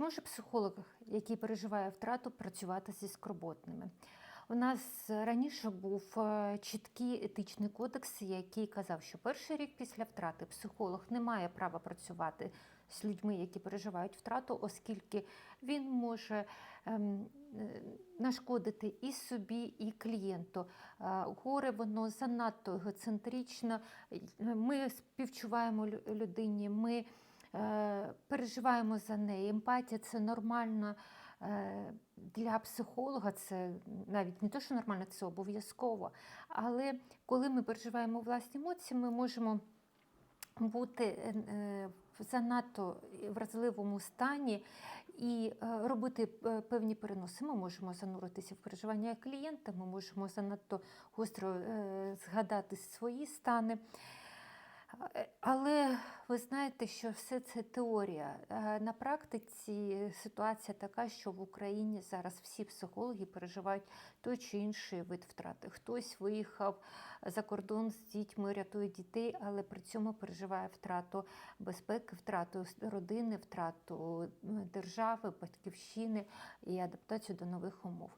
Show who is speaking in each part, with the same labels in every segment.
Speaker 1: Чи може психолог, який переживає втрату, працювати зі скорботними? У нас раніше був е, чіткий етичний кодекс, який казав, що перший рік після втрати психолог не має права працювати з людьми, які переживають втрату, оскільки він може ем, е, нашкодити і собі, і клієнту. Е, Горе воно занадто егоцентрично. Ми співчуваємо людині. ми переживаємо за неї. Емпатія це нормально е, для психолога, це навіть не те, що нормально, це обов'язково. Але коли ми переживаємо власні емоції, ми можемо бути е, е, в занадто вразливому стані і е, робити е, певні переноси. Ми можемо зануритися в переживання клієнта, ми можемо занадто гостро е, згадати свої стани. Е, Але ви знаєте, що все це теорія. Е, На практиці ситуація така, що в Україні зараз всі психологи переживають той чи інший вид втрати. Хтось виїхав за кордон з дітьми, рятує дітей, але при цьому переживає втрату безпеки, втрату родини, втрату держави, батьківщини і адаптацію до нових умов.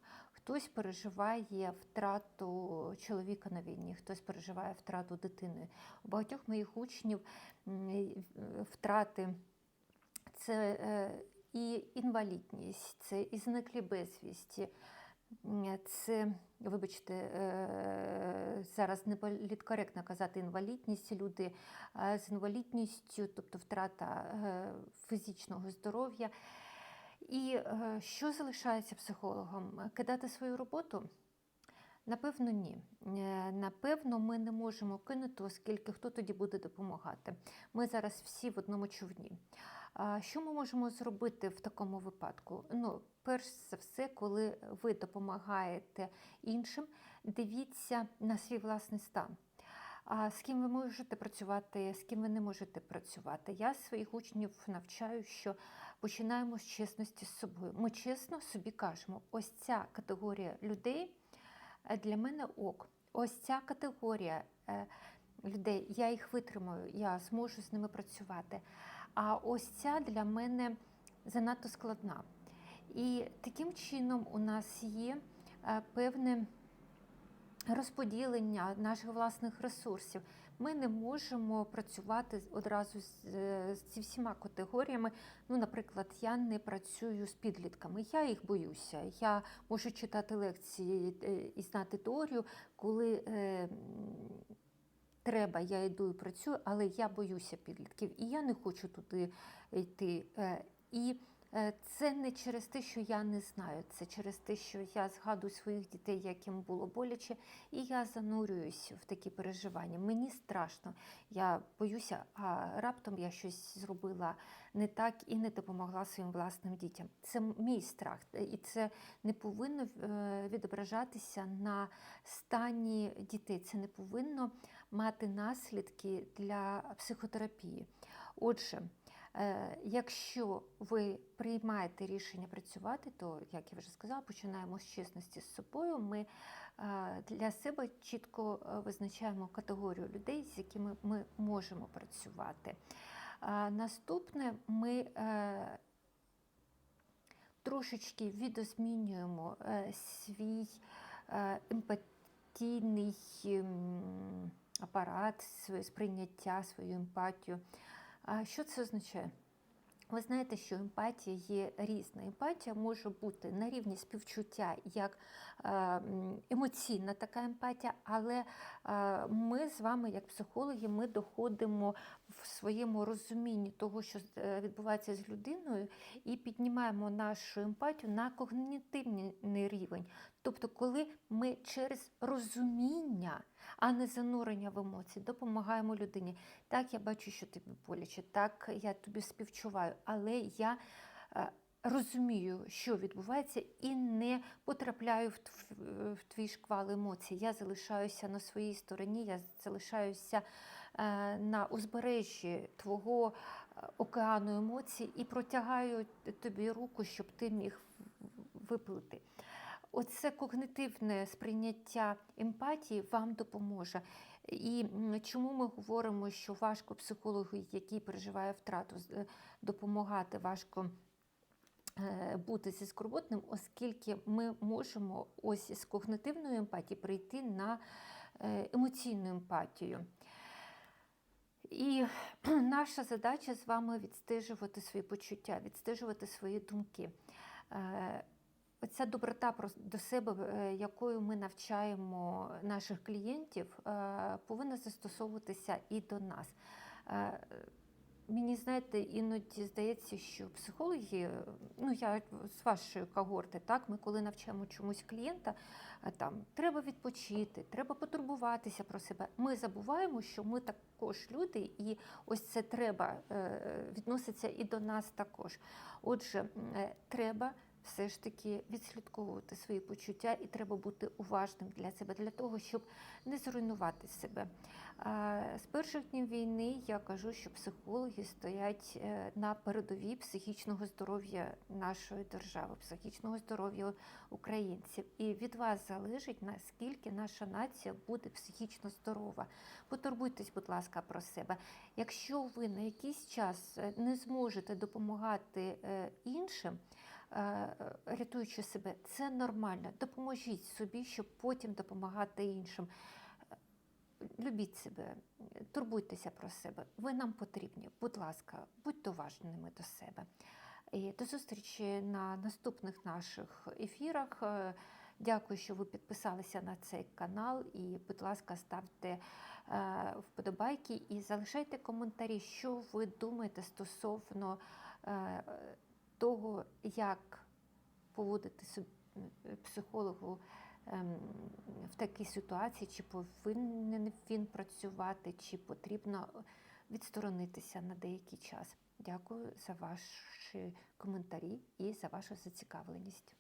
Speaker 1: Хтось переживає втрату чоловіка на війні, хтось переживає втрату дитини. У багатьох моїх учнів втрати це е, і інвалідність, це і зниклі безвісті. Це, вибачте, е, зараз не політкоректно казати інвалідність. Люди е, з інвалідністю, тобто втрата фізичного здоров'я. І е, що залишається психологом? Кидати свою роботу? Напевно, ні. Е, Напевно, ми не можемо кинути, оскільки хто тоді буде допомагати. Ми зараз всі в одному човні. Що ми можемо зробити в такому випадку? Ну, перш за все, коли ви допомагаєте іншим, дивіться на свій власний стан. А з ким ви можете працювати, з ким ви не можете працювати. Я своїх учнів навчаю, що починаємо з чесності з собою. Ми чесно собі кажемо, ось ця категорія людей е, для мене ок. Ось ця категорія е, людей, я їх витримаю, я зможу з ними працювати. А ось ця для мене занадто складна. І таким чином у нас є е, певне розподілення наших власних ресурсів. Ми не можемо працювати одразу з, е, з ці всіма категоріями. Ну, наприклад, я не працюю з підлітками, я їх боюся. Я можу читати лекції е, і знати теорію, коли. е, Треба, я йду і працюю, але я боюся підлітків, і я не хочу туди йти. Е, І це не через те, що я не знаю, це через те, що я згадую своїх дітей, як їм було боляче, і я занурююсь в такі переживання. Мені страшно, я боюся, а раптом я щось зробила не так і не допомогла своїм власним дітям. Це мій страх, і це не повинно е, відображатися на стані дітей. Це не повинно мати наслідки для психотерапії. Отже, е, якщо ви приймаєте рішення працювати, то, як я вже сказала, починаємо з чесності з собою. Ми е, для себе чітко е, визначаємо категорію людей, з якими ми можемо працювати. Е, Наступне ми е, трошечки відозмінюємо е, свій е, емпатійний ем, апарат, своє сприйняття, свою емпатію. Що це означає? Ви знаєте, що емпатія є різна. Емпатія може бути на рівні співчуття, як е, емоційна така емпатія, але е, ми з вами, як психологи, ми доходимо в своєму розумінні того, що е, відбувається з людиною, і піднімаємо нашу емпатію на когнітивний рівень. Тобто, коли ми через розуміння, а не занурення в емоції, допомагаємо людині. Так, я бачу, що тобі боляче, так я тобі співчуваю, але я е, розумію, що відбувається, і не потрапляю в твій шквал емоцій. Я залишаюся на своїй стороні, я залишаюся е, на узбережжі твого е, океану емоцій і протягаю тобі руку, щоб ти міг виплити. Оце когнитивне сприйняття емпатії вам допоможе. І чому ми говоримо, що важко психологу, який переживає втрату, е, допомагати важко е, бути зі скорботним, оскільки ми можемо ось з когнитивної емпатії прийти на е, емоційну емпатію. І наша задача з вами відстежувати свої почуття, відстежувати свої думки. Оця доброта до себе, е, якою ми навчаємо наших клієнтів, е, повинна застосовуватися і до нас. Е, Мені знаєте, іноді здається, що психологи, ну я з вашої когорти, так, ми коли навчаємо чомусь клієнта, там треба відпочити, треба потурбуватися про себе. Ми забуваємо, що ми також люди, і ось це треба відноситься і до нас також. Отже, треба все ж таки відслідковувати свої почуття, і треба бути уважним для себе, для того, щоб не зруйнувати себе. З перших днів війни я кажу, що психологи стоять е, на передовій психічного здоров'я нашої держави, психічного здоров'я українців. І від вас залежить, наскільки наша нація буде психічно здорова. Потурбуйтесь, будь ласка, про себе. Якщо ви на якийсь час е, не зможете допомагати е, іншим, рятуючи себе, це нормально. Допоможіть собі, щоб потім допомагати іншим. Любіть себе, турбуйтеся про себе. Ви нам потрібні. Будь ласка, будьте уважними до себе. І до зустрічі на наступних наших ефірах. Е, Дякую, що ви підписалися на цей канал. І, будь ласка, ставте е, вподобайки і залишайте коментарі, що ви думаєте стосовно е, того, як поводити психологу ем, в такій ситуації, чи повинен він працювати, чи потрібно відсторонитися на деякий час. Дякую за ваші коментарі і за вашу зацікавленість.